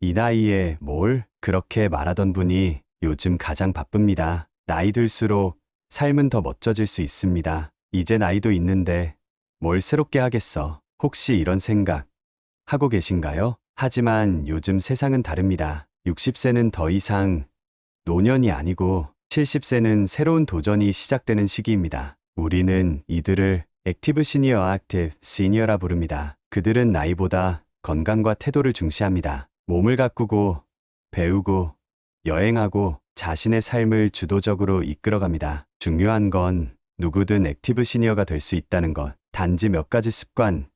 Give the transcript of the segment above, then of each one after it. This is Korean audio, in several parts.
이 나이에 뭘 그렇게 말하던 분이 요즘 가장 바쁩니다. 나이 들수록 삶은 더 멋져질 수 있습니다. 이제 나이도 있는데 뭘 새롭게 하겠어. 혹시 이런 생각 하고 계신가요? 하지만 요즘 세상은 다릅니다. 60세는 더 이상 노년이 아니고 70세는 새로운 도전이 시작되는 시기입니다. 우리는 이들을 액티브 시니어 액티브 시니어라 부릅니다. 그들은 나이보다 건강과 태도를 중시합니다. 몸을 가꾸고 배우고 여행하고 자신의 삶을 주도적으로 이끌어갑니다. 중요한 건 누구든 액티브 시니어가 될 수 있다는 것. 단지 몇 가지 습관,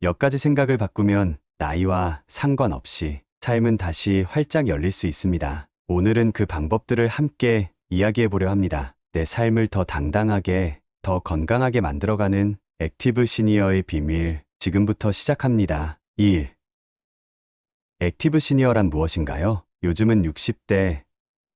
몇 가지 생각을 바꾸면 나이와 상관없이 삶은 다시 활짝 열릴 수 있습니다. 오늘은 그 방법들을 함께 이야기해 보려 합니다. 내 삶을 더 당당하게, 더 건강하게 만들어가는 액티브 시니어의 비밀 지금부터 시작합니다. 1. 액티브 시니어란 무엇인가요? 요즘은 60대,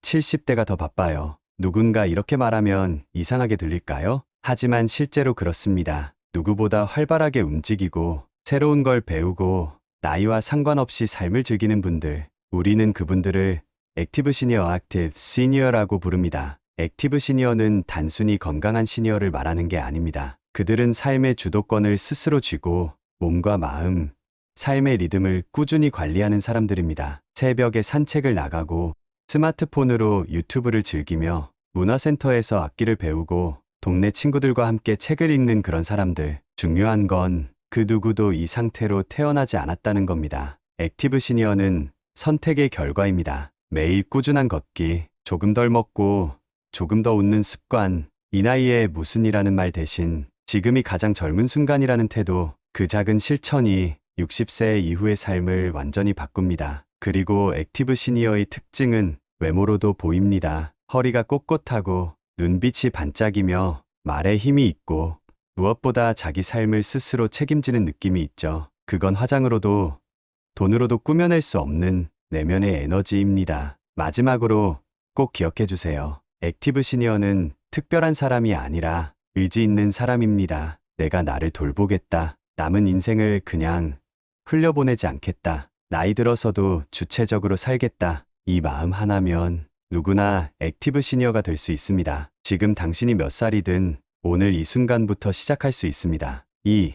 70대가 더 바빠요. 누군가 이렇게 말하면 이상하게 들릴까요? 하지만 실제로 그렇습니다. 누구보다 활발하게 움직이고 새로운 걸 배우고 나이와 상관없이 삶을 즐기는 분들, 우리는 그분들을 액티브 시니어 액티브 시니어라고 부릅니다. 액티브 시니어는 단순히 건강한 시니어를 말하는 게 아닙니다. 그들은 삶의 주도권을 스스로 쥐고 몸과 마음, 삶의 리듬을 꾸준히 관리하는 사람들입니다. 새벽에 산책을 나가고 스마트폰으로 유튜브를 즐기며 문화센터에서 악기를 배우고 동네 친구들과 함께 책을 읽는 그런 사람들. 중요한 건 그 누구도 이 상태로 태어나지 않았다는 겁니다. 액티브 시니어는 선택의 결과입니다. 매일 꾸준한 걷기, 조금 덜 먹고 조금 더 웃는 습관, 이 나이에 무슨 이라는 말 대신 지금이 가장 젊은 순간이라는 태도, 그 작은 실천이 60세 이후의 삶을 완전히 바꿉니다. 그리고 액티브 시니어의 특징은 외모로도 보입니다. 허리가 꼿꼿하고 눈빛이 반짝이며 말에 힘이 있고 무엇보다 자기 삶을 스스로 책임지는 느낌이 있죠. 그건 화장으로도 돈으로도 꾸며낼 수 없는 내면의 에너지입니다. 마지막으로 꼭 기억해 주세요. 액티브 시니어는 특별한 사람이 아니라 의지 있는 사람입니다. 내가 나를 돌보겠다. 남은 인생을 그냥 흘려보내지 않겠다. 나이 들어서도 주체적으로 살겠다. 이 마음 하나면 누구나 액티브 시니어가 될 수 있습니다. 지금 당신이 몇 살이든 오늘 이 순간부터 시작할 수 있습니다. 2.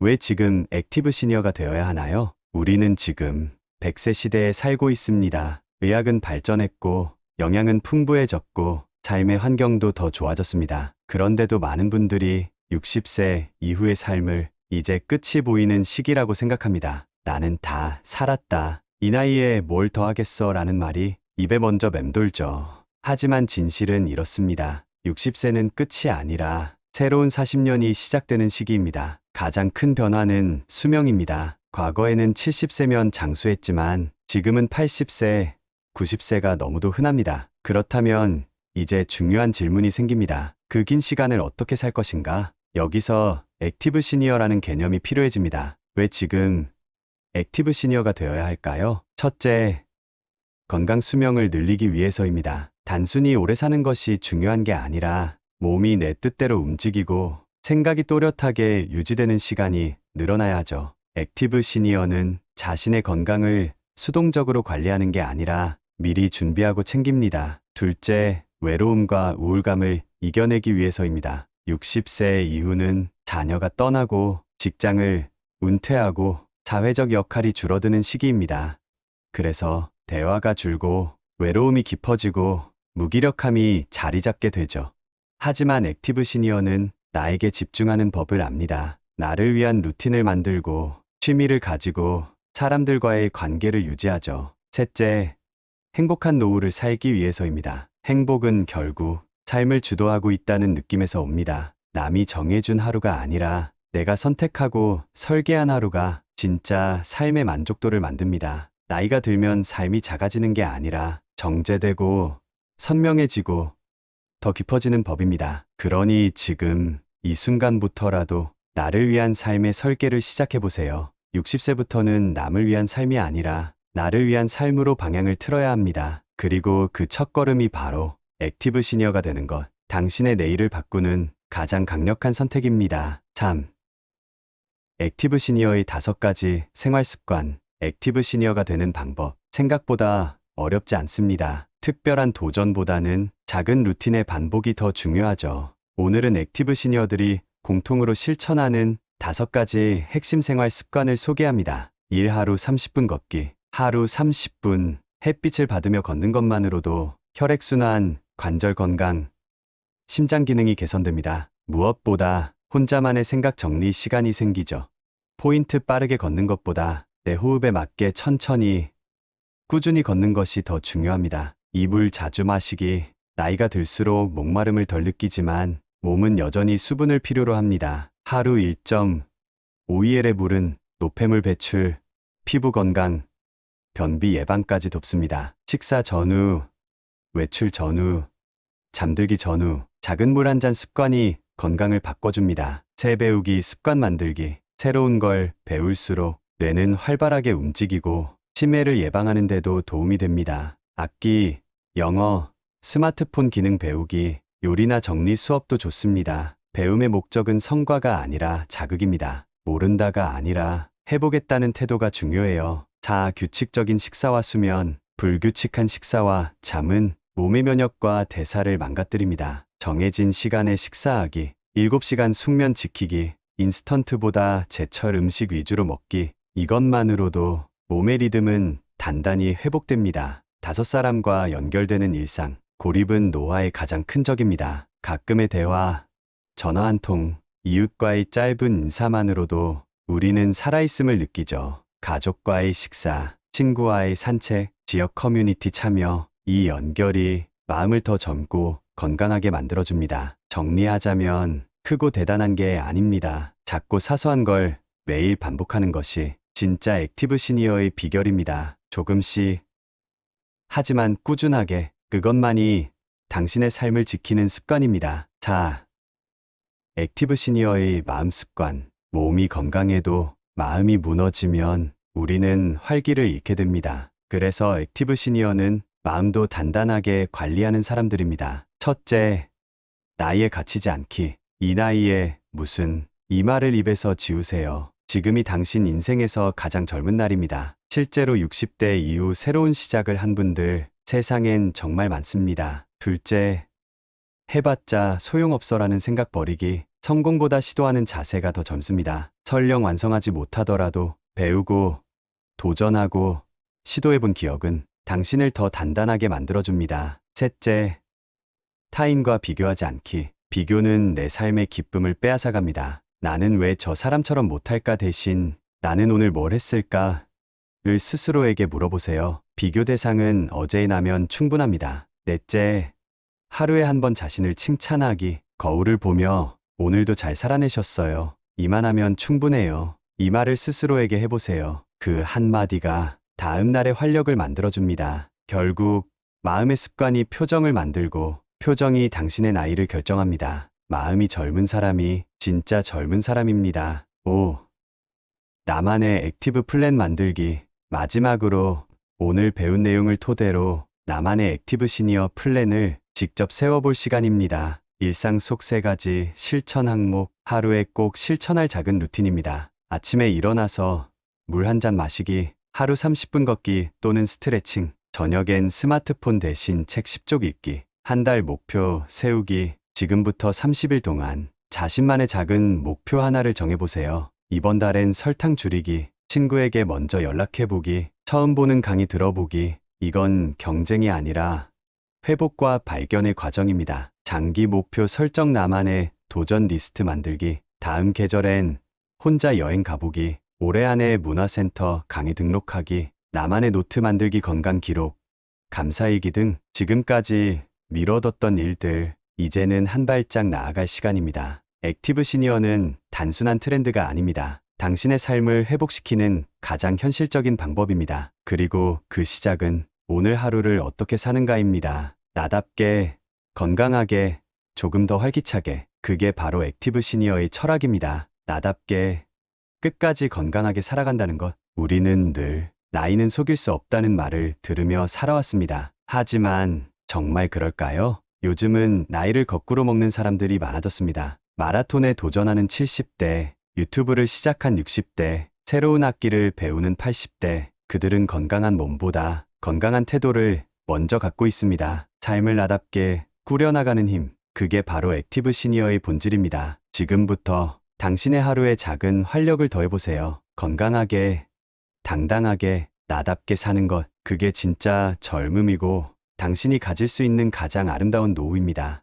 왜 지금 액티브 시니어가 되어야 하나요? 우리는 지금 100세 시대에 살고 있습니다. 의학은 발전했고 영양은 풍부해졌고 삶의 환경도 더 좋아졌습니다. 그런데도 많은 분들이 60세 이후의 삶을 이제 끝이 보이는 시기라고 생각합니다. 나는 다 살았다. 이 나이에 뭘 더 하겠어 라는 말이 입에 먼저 맴돌죠. 하지만 진실은 이렇습니다. 60세는 끝이 아니라 새로운 40년이 시작되는 시기입니다. 가장 큰 변화는 수명입니다. 과거에는 70세면 장수했지만 지금은 80세, 90세가 너무도 흔합니다. 그렇다면 이제 중요한 질문이 생깁니다. 그 긴 시간을 어떻게 살 것인가? 여기서 액티브 시니어라는 개념이 필요해집니다. 왜 지금 액티브 시니어가 되어야 할까요? 첫째, 건강 수명을 늘리기 위해서입니다. 단순히 오래 사는 것이 중요한 게 아니라 몸이 내 뜻대로 움직이고 생각이 또렷하게 유지되는 시간이 늘어나야 하죠. 액티브 시니어는 자신의 건강을 수동적으로 관리하는 게 아니라 미리 준비하고 챙깁니다. 둘째, 외로움과 우울감을 이겨내기 위해서입니다. 60세 이후는 자녀가 떠나고 직장을 은퇴하고 사회적 역할이 줄어드는 시기입니다. 그래서 대화가 줄고 외로움이 깊어지고 무기력함이 자리 잡게 되죠. 하지만 액티브 시니어는 나에게 집중하는 법을 압니다. 나를 위한 루틴을 만들고 취미를 가지고 사람들과의 관계를 유지하죠. 셋째, 행복한 노후를 살기 위해서입니다. 행복은 결국 삶을 주도하고 있다는 느낌에서 옵니다. 남이 정해준 하루가 아니라 내가 선택하고 설계한 하루가 진짜 삶의 만족도를 만듭니다. 나이가 들면 삶이 작아지는 게 아니라 정제되고 선명해지고 더 깊어지는 법입니다. 그러니 지금 이 순간부터라도 나를 위한 삶의 설계를 시작해 보세요. 60세부터는 남을 위한 삶이 아니라 나를 위한 삶으로 방향을 틀어야 합니다. 그리고 그 첫걸음이 바로 액티브 시니어가 되는 것. 당신의 내일을 바꾸는 가장 강력한 선택입니다. 3. 액티브 시니어의 다섯 가지 생활 습관. 액티브 시니어가 되는 방법 생각보다 어렵지 않습니다. 특별한 도전보다는 작은 루틴의 반복이 더 중요하죠. 오늘은 액티브 시니어들이 공통으로 실천하는 다섯 가지 핵심 생활 습관을 소개합니다. 일 하루 30분 걷기. 하루 30분 햇빛을 받으며 걷는 것만으로도 혈액순환, 관절 건강, 심장 기능이 개선됩니다. 무엇보다 혼자만의 생각 정리 시간이 생기죠. 포인트 빠르게 걷는 것보다 내 호흡에 맞게 천천히 꾸준히 걷는 것이 더 중요합니다. 이물 자주 마시기. 나이가 들수록 목마름을 덜 느끼지만 몸은 여전히 수분을 필요로 합니다. 하루 1.5ml의 물은 노폐물 배출, 피부 건강, 변비 예방까지 돕습니다. 식사 전후, 외출 전후, 잠들기 전후, 작은 물 한 잔 습관이 건강을 바꿔줍니다. 새 배우기 습관 만들기. 새로운 걸 배울수록 뇌는 활발하게 움직이고 치매를 예방하는 데도 도움이 됩니다. 악기, 영어, 스마트폰 기능 배우기, 요리나 정리 수업도 좋습니다. 배움의 목적은 성과가 아니라 자극입니다. 모른다가 아니라 해보겠다는 태도가 중요해요. 자, 규칙적인 식사와 수면, 불규칙한 식사와 잠은 몸의 면역과 대사를 망가뜨립니다. 정해진 시간에 식사하기, 7시간 숙면 지키기, 인스턴트보다 제철 음식 위주로 먹기, 이것만으로도 몸의 리듬은 단단히 회복됩니다. 다섯 사람과 연결되는 일상, 고립은 노화의 가장 큰 적입니다. 가끔의 대화, 전화 한 통, 이웃과의 짧은 인사만으로도 우리는 살아있음을 느끼죠. 가족과의 식사, 친구와의 산책, 지역 커뮤니티 참여, 이 연결이 마음을 더 젊고 건강하게 만들어줍니다. 정리하자면 크고 대단한 게 아닙니다. 작고 사소한 걸 매일 반복하는 것이 진짜 액티브 시니어의 비결입니다. 조금씩 하지만 꾸준하게 그것만이 당신의 삶을 지키는 습관입니다. 자, 액티브 시니어의 마음 습관. 몸이 건강해도 마음이 무너지면 우리는 활기를 잃게 됩니다. 그래서 액티브 시니어는 마음도 단단하게 관리하는 사람들입니다. 첫째, 나이에 갇히지 않기. 이 나이에 무슨 이 말을 입에서 지우세요. 지금이 당신 인생에서 가장 젊은 날입니다. 실제로 60대 이후 새로운 시작을 한 분들 세상엔 정말 많습니다. 둘째, 해봤자 소용없어라는 생각 버리기. 성공보다 시도하는 자세가 더 젊습니다. 설령 완성하지 못하더라도 배우고 도전하고 시도해본 기억은 당신을 더 단단하게 만들어줍니다. 셋째, 타인과 비교하지 않기. 비교는 내 삶의 기쁨을 빼앗아갑니다. 나는 왜 저 사람처럼 못할까 대신 나는 오늘 뭘 했을까? 을 스스로에게 물어보세요. 비교 대상은 어제의 나면 충분합니다. 넷째, 하루에 한 번 자신을 칭찬하기. 거울을 보며 오늘도 잘 살아내셨어요. 이만하면 충분해요. 이 말을 스스로에게 해보세요. 그 한마디가 다음 날의 활력을 만들어줍니다. 결국 마음의 습관이 표정을 만들고 표정이 당신의 나이를 결정합니다. 마음이 젊은 사람이 진짜 젊은 사람입니다. 5. 나만의 액티브 플랜 만들기. 마지막으로 오늘 배운 내용을 토대로 나만의 액티브 시니어 플랜을 직접 세워볼 시간입니다. 일상 속 세 가지 실천 항목, 하루에 꼭 실천할 작은 루틴입니다. 아침에 일어나서 물 한 잔 마시기, 하루 30분 걷기 또는 스트레칭, 저녁엔 스마트폰 대신 책 10쪽 읽기, 한 달 목표 세우기, 지금부터 30일 동안 자신만의 작은 목표 하나를 정해보세요. 이번 달엔 설탕 줄이기, 친구에게 먼저 연락해보기, 처음 보는 강의 들어보기, 이건 경쟁이 아니라 회복과 발견의 과정입니다. 장기 목표 설정 나만의 도전 리스트 만들기, 다음 계절엔 혼자 여행 가보기, 올해 안에 문화센터 강의 등록하기, 나만의 노트 만들기 건강 기록, 감사일기 등 지금까지 미뤄뒀던 일들, 이제는 한 발짝 나아갈 시간입니다. 액티브 시니어는 단순한 트렌드가 아닙니다. 당신의 삶을 회복시키는 가장 현실적인 방법입니다. 그리고 그 시작은 오늘 하루를 어떻게 사는가입니다. 나답게, 건강하게, 조금 더 활기차게. 그게 바로 액티브 시니어의 철학입니다. 나답게, 끝까지 건강하게 살아간다는 것. 우리는 늘 나이는 속일 수 없다는 말을 들으며 살아왔습니다. 하지만 정말 그럴까요? 요즘은 나이를 거꾸로 먹는 사람들이 많아졌습니다. 마라톤에 도전하는 70대, 유튜브를 시작한 60대, 새로운 악기를 배우는 80대, 그들은 건강한 몸보다 건강한 태도를 먼저 갖고 있습니다. 삶을 나답게 꾸려나가는 힘, 그게 바로 액티브 시니어의 본질입니다. 지금부터 당신의 하루에 작은 활력을 더해보세요. 건강하게, 당당하게, 나답게 사는 것, 그게 진짜 젊음이고 당신이 가질 수 있는 가장 아름다운 노후입니다.